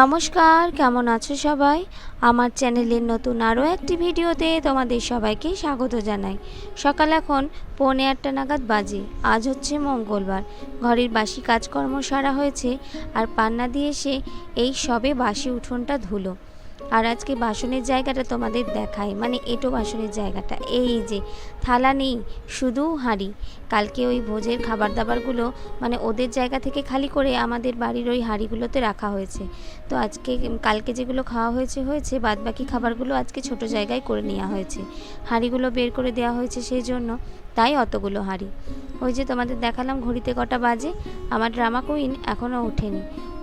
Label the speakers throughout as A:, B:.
A: নমস্কার, কেমন আছো সবাই? আমার চ্যানেলের নতুন আরও একটি ভিডিওতে তোমাদের সবাইকে স্বাগত জানাই। সকাল এখন পৌনে আটটা নাগাদ বাজে, আজ হচ্ছে মঙ্গলবার। ঘরের বাসি কাজকর্ম সারা হয়েছে, আর পান্না দিয়ে এসে এই সবে বাসি উঠোনটা ধুলো। আর আজকে বাসনের জায়গাটা তোমাদের দেখাই। মানে এটো বাসনের জায়গাটা। এই যে, থালা নেই, শুধু হাঁড়ি। কালকে ওই ভোজের খাবার দাবারগুলো মানে ওদের জায়গা থেকে খালি করে আমাদের বাড়ির ওই হাঁড়িগুলোতে রাখা হয়েছে। তো আজকে, কালকে যেগুলো খাওয়া হয়েছে হয়েছে বাদ বাকি খাবারগুলো আজকে ছোট জায়গায় করে নেওয়া হয়েছে। হাঁড়িগুলো বের করে দেওয়া হয়েছে সেই জন্য, তাই অতগুলো হাঁড়ি। ওই যে তোমাদের দেখালাম, ঘড়িতে কটা বাজে। আমার ড্রামা কুইন এখনও ওঠেনি।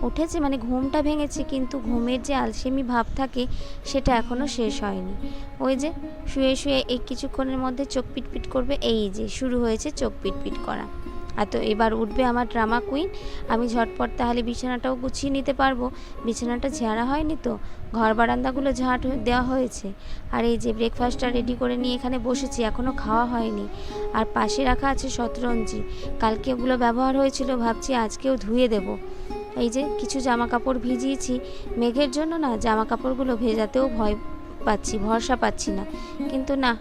A: উঠেছে মানে ঘুমটা ভেঙেছে, কিন্তু ঘুমের যে আলসেমি ভাব থাকে, সেটা এখনও শেষ হয়নি। ওই যে শুয়ে শুয়ে এই কিছুক্ষণের মধ্যে চোখ পিটপিট করবে, এই যে শুরু হয়েছে চোখ পিটপিট করা। আর তো এবার উঠবে আমার ড্রামা কুইন। আমি ঝটপট তাহলে বিছানাটাও গুছিয়ে নিতে পারব। বিছানাটা ঝাড়া হয়নি তো? ঘর বারান্দাগুলো ঝাঁট দেওয়া হয়েছে। আর এই যে ব্রেকফাস্টটা রেডি করে নিয়ে এখানে বসেছি এখনও খাওয়া হয়নি। আর পাশে রাখা আছে শতরঞ্জি। কালকে ওগুলো ব্যবহার হয়েছিল, ভাবছি আজকেও ধুয়ে দেবো। এই যে কিছু জামা কাপড় ভিজিয়েছি, মেঘের জন্য না জামা কাপড়গুলো ভেজাতেও ভয় পাচ্ছি, ভরসা পাচ্ছি না। কিন্তু না,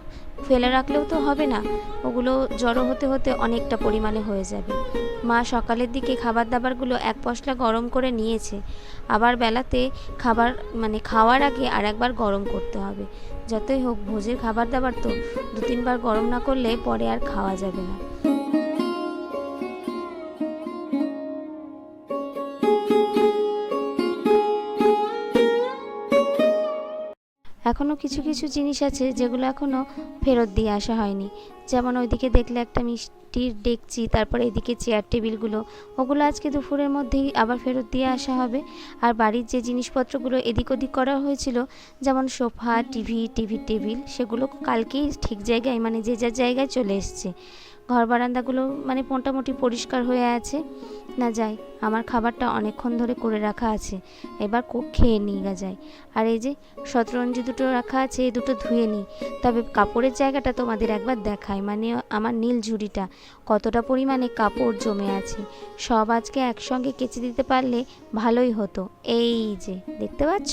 A: ফেলে রাখলেও তো হবে না, ওগুলো জড়ো হতে হতে অনেকটা পরিমাণে হয়ে যাবে। মা সকালের দিকে খাবার দাবারগুলো এক পশলা গরম করে নিয়েছে, আবার বেলাতে খাবার মানে খাওয়ার আগে আর একবার গরম করতে হবে। যতই হোক, ভোজের খাবার দাবার তো দু তিনবার গরম না করলে পরে আর খাওয়া যাবে না। এখনও কিছু কিছু জিনিস আছে যেগুলো এখনও ফেরত দিয়ে আসা হয়নি। যেমন ওইদিকে দেখলে একটা মিষ্টির ডেকচি তারপরে এদিকে চেয়ার টেবিলগুলো ওগুলো আজকে দুপুরের মধ্যেই আবার ফেরত দিয়ে আসা হবে। আর বাড়ির যে জিনিসপত্রগুলো এদিক ওদিক করা হয়েছিল, যেমন সোফা টিভি টিভি টেবিল সেগুলো কালকেই ঠিক জায়গায় মানে যে যার জায়গায় চলে এসছে। ঘর বারান্দাগুলো মানে মোটামুটি পরিষ্কার হয়ে আছে। না যাই, আমার খাবারটা অনেকক্ষণ ধরে করে রাখা আছে। এবার খেয়ে নিয়ে যায় আর এই যে শতরঞ্জি দুটো রাখা আছে, এই দুটো ধুয়ে নিই। তবে কাপড়ের জায়গাটা তোমাদের একবার দেখায় মানে আমার নীল ঝুড়িটা, কতটা পরিমাণে কাপড় জমে আছে। সব আজকে একসঙ্গে কেচে দিতে পারলে ভালোই হতো। এই যে, দেখতে পাচ্ছ?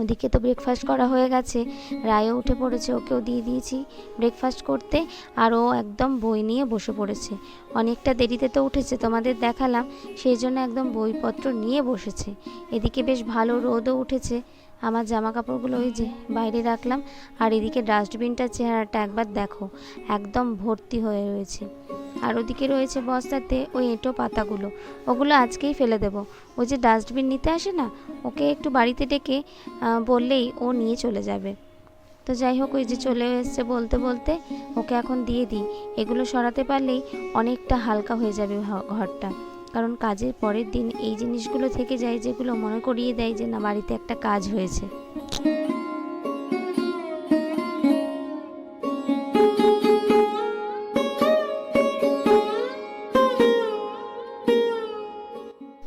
A: ওদিকে তো ব্রেকফাস্ট করা হয়ে গেছে। রায়ও উঠে পড়েছে, ওকেও দিয়ে দিয়েছি ব্রেকফাস্ট করতে। আর ও একদম বই নিয়ে বসে পড়েছে। অনেকটা দেরিতে তো উঠেছে, তোমাদের দেখালাম। সেই জন্য একদম বইপত্র নিয়ে বসেছে। এদিকে বেশ ভালো রোদও উঠেছে। আমার জামা কাপড়গুলো ওই যে বাইরে রাখলাম, আর এদিকে ডাস্টবিনটার চেহারাটা একবার দেখো, একদম ভর্তি হয়ে রয়েছে। আর ওদিকে রয়েছে বস্তাতে ওই এঁটো পাতাগুলো, ওগুলো আজকেই ফেলে দেবো। ওই যে ডাস্টবিন নিতে আসে না, ওকে একটু বাড়িতে ডেকে বললেই ও নিয়ে চলে যাবে। তো যাই হোক, ওই যে চলে এসছে বলতে বলতে, ওকে এখন দিয়ে দিই। এগুলো সরাতে পারলেই অনেকটা হালকা হয়ে যাবে ঘরটা। কারণ কাজের পরের দিন এই জিনিসগুলো থেকে যায় যেগুলো মনে করিয়ে দেয় যে না, বাড়িতে একটা কাজ হয়েছে।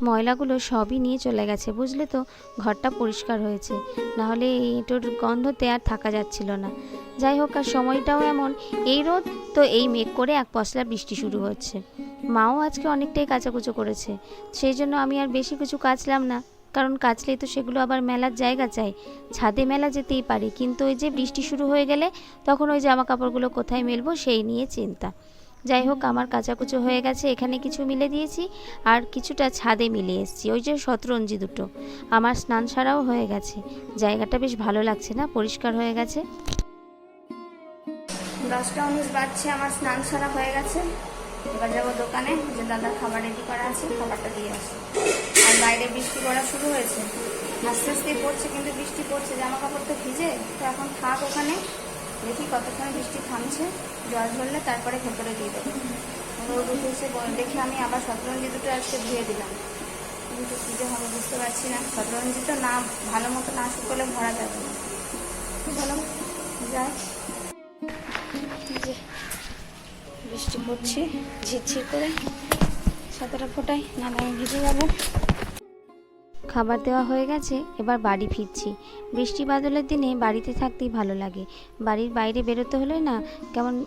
A: ময়লাগুলো সবই নিয়ে চলে গেছে, বুঝলে তো? ঘরটা পরিষ্কার হয়েছে। নাহলে এই এঁটোর গন্ধতে আর থাকা যাচ্ছিল না। যাই হোক, আর সময়টাও এমন। এই রোদ তো এই মেঘ করে এক পশলা বৃষ্টি শুরু হচ্ছে। মাও আজকে অনেকটাই কাচাকুচো করেছে। সেই জন্য আমি আর বেশি কিছু কাচলাম না, কারণ কাচলেই তো সেগুলো আবার মেলার জায়গা চাই। ছাদে মেলা যেতেই পারে, কিন্তু ওই যে বৃষ্টি শুরু হয়ে গেলে তখন ওই জামা কাপড়গুলো কোথায় মেলবো সেই নিয়ে চিন্তা। যাই হোক, আমার কাচাকুচো হয়ে গেছে, এখানে কিছু মিলে দিয়েছি আর কিছুটা ছাদে মিলে এসেছি, ওই যে শতরঞ্জি দুটো। আমার স্নান সারাও হয়ে গেছে, জায়গাটা বেশ ভালো লাগছে না? পরিষ্কার হয়ে গেছে?
B: দশটা উনিশ বাজছে, আমার স্নান সারা হয়ে গেছে। এবার যাব দোকানে, যে দাদার খাবার রেডি করা আছে, খাবারটা দিয়ে আসি আর বাইরে বৃষ্টি পড়া শুরু হয়েছে। আস্তে আস্তে পড়ছে কিন্তু বৃষ্টি পড়ছে জামা কাপড় তো ভিজে, তো এখন থাক ওখানে। দেখি কতক্ষণ বৃষ্টি থামছে, জল ধরলে তারপরে ভেতরে দিয়ে দেবো। রোদ উঠেছে দেখে আমি আবার শতরঞ্জি দুটো আজকে ধুয়ে দিলাম। কিন্তু যে হবে বুঝতে পারছি না। শতরঞ্জি তো না ভালো মতো না শুকোলে ভরা যাবে না। চলো যাই। পড়ছে ঝিরঝির করে সাঁতারা ফোটাই না আমি ভিজে যাব।
A: খাবার দেওয়া হয়ে গেছে, এবার বাড়ি ফিরছি। বৃষ্টি বাদলের দিনে বাড়িতে থাকতেই ভালো লাগে। বাড়ির বাইরে বেরোতে হলে না কেমন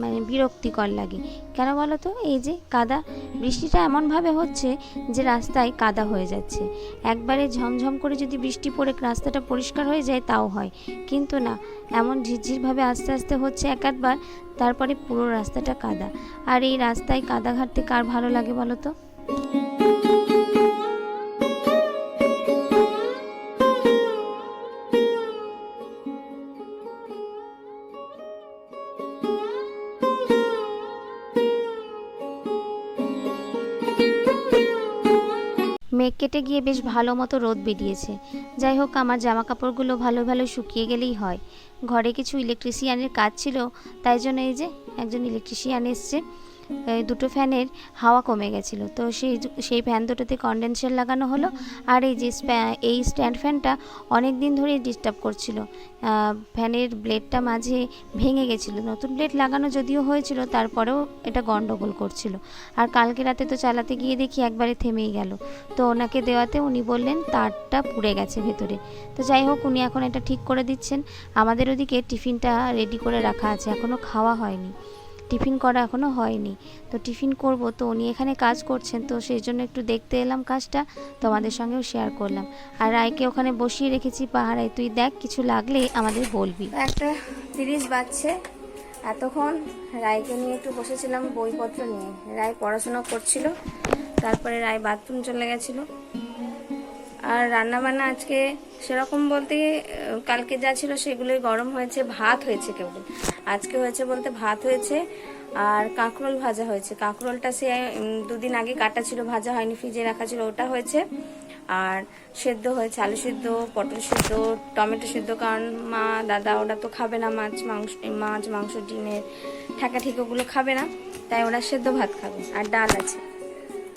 A: মানে বিরক্তিকর লাগে। কেন বলো তো? এই যে কাদা, বৃষ্টিটা এমনভাবে হচ্ছে যে রাস্তায় কাদা হয়ে যাচ্ছে। একবারে ঝমঝম করে যদি বৃষ্টি পড়ে রাস্তাটা পরিষ্কার হয়ে যায় তাও হয়। কিন্তু না, এমন ঝিরঝিরভাবে আস্তে আস্তে হচ্ছে এক আধবার, তারপরে পুরো রাস্তাটা কাদা। আর এই রাস্তায় কাদা ঘাটতে কার ভালো লাগে বলো তো? কেটে গিয়ে বেশ ভালো মতো রোদ বেরিয়েছে যাই হোক, আমার জামা কাপড়গুলো ভালো ভালো শুকিয়ে গেলেই হয়। ঘরে কিছু ইলেকট্রিশিয়ানের কাজ ছিল, তাই জন্য এই যে একজন ইলেকট্রিশিয়ান এসছে। দুটো ফ্যানের হাওয়া কমে গেছিল। তো সেই সেই ফ্যান দুটোতে কন্ডেন্সার লাগানো হলো আর এই যে এই স্ট্যান্ড ফ্যানটা অনেক দিন ধরেই ডিস্টার্ব করছিল। ফ্যানের ব্লেডটা মাঝে ভেঙে গেছিল। নতুন ব্লেড লাগানো যদিও হয়েছিল, তারপরেও এটা গন্ডগোল করছিল। আর কালকে রাতে তো চালাতে গিয়ে দেখি একবারে থেমেই গেল। তো ওনাকে দেওয়াতে উনি বললেন, তারটা পুড়ে গেছে ভেতরে। তো যাই হোক, উনি এখন এটা ঠিক করে দিচ্ছেন। আমাদের ওদিকে টিফিনটা রেডি করে রাখা আছে এখনও খাওয়া হয়নি। টিফিন করা এখনও হয়নি। তো টিফিন করব। তো উনি এখানে কাজ করছেন, তো সেই জন্য একটু দেখতে এলাম কাজটা। তোমাদের সঙ্গেও শেয়ার করলাম। আর রায়কে ওখানে বসিয়ে রেখেছি পাহাড়ায় তুই দেখ, কিছু লাগলে আমাদের বলবি।
B: একটা তিরিশ বাজছে। এতক্ষণ রায়কে নিয়ে একটু বসেছিলাম বইপত্র নিয়ে। রায় পড়াশোনা করছিল। তারপরে রায় বাথরুম চলে গেছিল। আর রান্না বান্না আজকে সেরকম বলতে কালকে যা ছিল সেগুলোই গরম হয়েছে, ভাত হয়েছে কেবল। আজকে হয়েছে বলতে ভাত হয়েছে আর কাঁকরোল ভাজা হয়েছে। কাঁকরোলটা সে দুদিন আগে কাটা ছিল, ভাজা হয়নি, ফ্রিজে রাখা ছিল, ওটা হয়েছে। আর সেদ্ধ হয়েছে, আলু সেদ্ধ, পটল সেদ্ধ, টমেটো সেদ্ধ, কারণ মা, দাদা ওরা তো খাবে না মাছ, মাংস মাছ, মাংস, ডিমের ঠেকা ঠিকোগুলো খাবে না, তাই ওরা সেদ্ধ ভাত খাবে। আর ডাল আছে।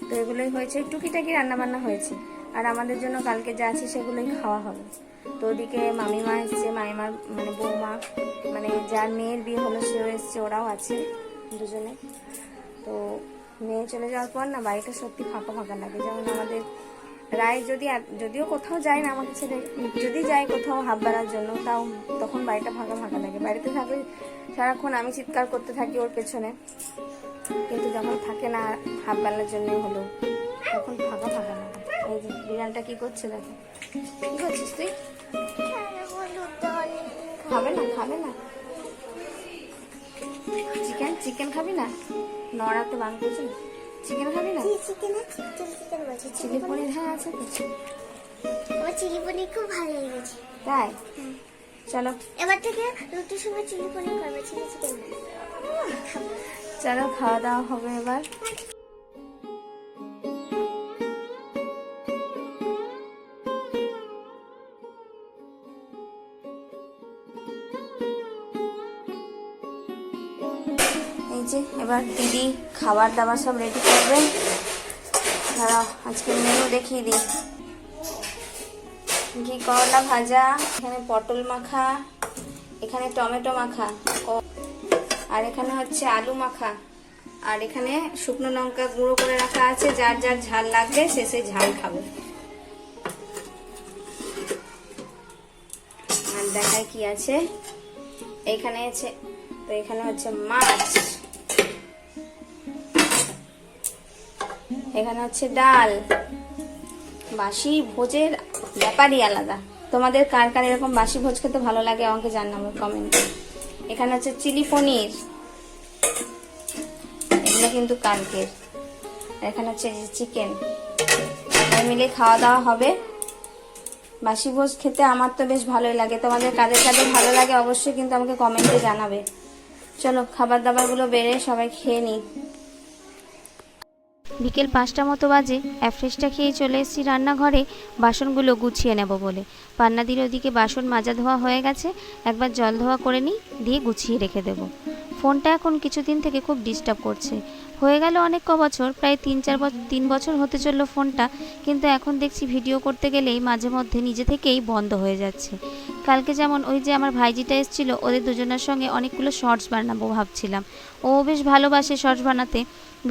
B: তো এগুলোই হয়েছে টুকিটাকি রান্নাবান্না হয়েছে। আর আমাদের জন্য কালকে যা আছে সেগুলোই খাওয়া হবে। তো ওদিকে মামিমা এসছে, মামিমার মানে বৌমা মানে যার মেয়ের বিয়ে হলো সেও এসছে, ওরাও আছে দুজনে। তো মেয়ে চলে যাওয়ার পর না বাড়িটা সত্যি ফাঁকা ফাঁকা লাগে। যেমন আমাদের রায় যদি যদিও কোথাও যায় না আমাকে ছেড়ে, যদি যায় কোথাও হাফ বেড়ার জন্য, তাও তখন বাড়িটা ফাঁকা ফাঁকা লাগে। বাড়িতে থাকলে সারাক্ষণ আমি চিৎকার করতে থাকি ওর পেছনে। কিন্তু যখন থাকে না হাফ বেলার জন্যই হলো। বিড়ালটা কি করছে দেখো? কি করছিস তুই? খাবে না খাবে না। চিকেন চিকেন খাবি না? নড়াতে বান করছে চিকেন খাবি না?
C: চিকেন চিলি চিকেন বলছি
B: চিলি পনির হ্যাঁ আছে তো।
C: আমার চিলি পনির খুব ভালো লেগেছে।
B: তাই? চলো।
C: এবার থেকে রুটির সময় চিলি পনির করবে চিলি চিকেন
B: চলো খাওয়া দাওয়া হবে এবার। এবার দিদি খাবার দাবার সব রেডি করবে। দাঁড়াও, আজকে মেনু দেখিয়ে দিই। ঘি, করলা ভাজা, এখানে পটল মাখা, এখানে টমেটো মাখা আর এখানে হচ্ছে আলু মাখা। আর এখানে শুকনো লঙ্কা গুঁড়ো করে রাখা আছে, যার যার ঝাল লাগবে সে সে ঝাল খাবে। আর দেখায় কি আছে। এখানে আছে, তো এখানে হচ্ছে মাছ। এখানে হচ্ছে ডাল। বাসি ভোজের ব্যাপারই আলাদা। তোমাদের কার কার এরকম বাসি ভোজ খেতে ভালো লাগে আমাকে জানাব কমেন্টে এখানে হচ্ছে চিলি পনির। এগুলো কিন্তু কালকের। এখানে হচ্ছে চিকেন মিলে খাওয়া দাওয়া হবে। বাসি ভোজ খেতে আমার তো বেশ ভালোই লাগে। তোমাদের কাদের কাদের ভালো লাগে অবশ্যই কিন্তু আমাকে কমেন্টে জানাবে। চলো, খাবার দাবারগুলো বেড়ে সবাই খেয়ে নিই।
A: বিকেল পাঁচটা মতো বাজে, অ্যাফ্রেশটা খেয়ে চলে এসেছি রান্নাঘরে, বাসনগুলো গুছিয়ে নেব বলে। পান্নাদির ওদিকে বাসন মাজা ধোয়া হয়ে গেছে, একবার জল ধোয়া করে নিই, দিয়ে গুছিয়ে রেখে দেব। ফোনটা এখন কিছুদিন থেকে খুব ডিস্টার্ব করছে। হয়ে গেল অনেক ক বছর প্রায় তিন চার বছর তিন বছর হতে চলল ফোনটা, কিন্তু এখন দেখছি ভিডিও করতে গেলেই মাঝে মধ্যে নিজে থেকেই বন্ধ হয়ে যাচ্ছে। কালকে যেমন ওই যে আমার ভাইজিটা এসেছিল, ওদের দুজনের সঙ্গে অনেকগুলো শর্টস বানাবো ভাবছিলাম। ও বেশ ভালোবাসে শর্টস বানাতে,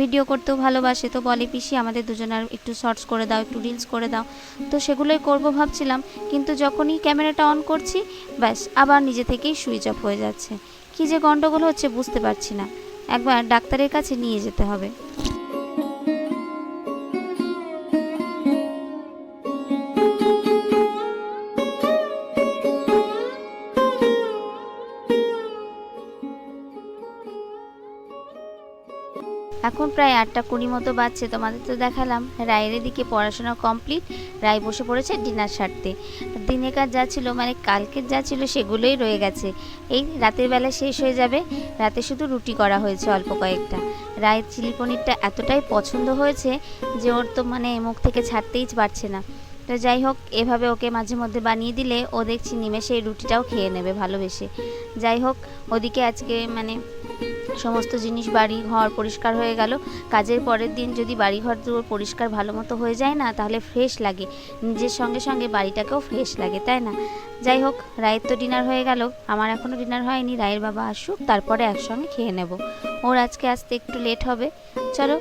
A: ভিডিও করতেও ভালোবাসে। তো বলে, পিসি, আমাদের দুজনের একটু শর্টস করে দাও, একটু রিলস করে দাও। তো সেগুলোই করব ভাবছিলাম, কিন্তু যখনই ক্যামেরাটা অন করছি, ব্যাস, আবার নিজে থেকেই সুইচ অফ হয়ে যাচ্ছে। কী যে গণ্ডগোল হচ্ছে, বুঝতে পারছি না। একবার ডাক্তারের কাছে নিয়ে যেতে হবে। এখন প্রায় আটটা কুড়ি মতো বাজছে, তোমাদের তো দেখালাম। রায়ের দিকে পড়াশোনা কমপ্লিট রায় বসে পড়েছে ডিনার সারতে। দিনেকার যা ছিল মানে কালকের যা ছিল সেগুলোই রয়ে গেছে। এই রাতের বেলা শেষ হয়ে যাবে, রাতে শুধু রুটি করা হয়েছে অল্প কয়েকটা। রায়ের চিলি পনিরটা এতটাই পছন্দ হয়েছে যে ওর তো মানে মুখ থেকে ছাড়তেই পারছে না। তো যাই হোক, এভাবে ওকে মাঝে মধ্যে বানিয়ে দিলে ও দেখছি নিমেষে এই রুটিটাও খেয়ে নেবে ভালোবেসে। যাই হোক, ওদিকে আজকে মানে সমস্ত জিনিস বাড়ি ঘর পরিষ্কার হয়ে গেল। কাজের পরের দিন যদি বাড়ি ঘর দুয়ার পরিষ্কার ভালো মতো হয়ে যায় না, তাহলে ফ্রেশ লাগে। নিজের সঙ্গে সঙ্গে বাড়িটাকেও ফ্রেশ লাগে, তাই না? যাই হোক, রায়ের তো ডিনার হয়ে গেল। আমার এখনও ডিনার হয়নি। রায়ের বাবা আসুক, তারপরে একসঙ্গে খেয়ে নেব। ওর আজকে আসতে একটু লেট হবে। চলো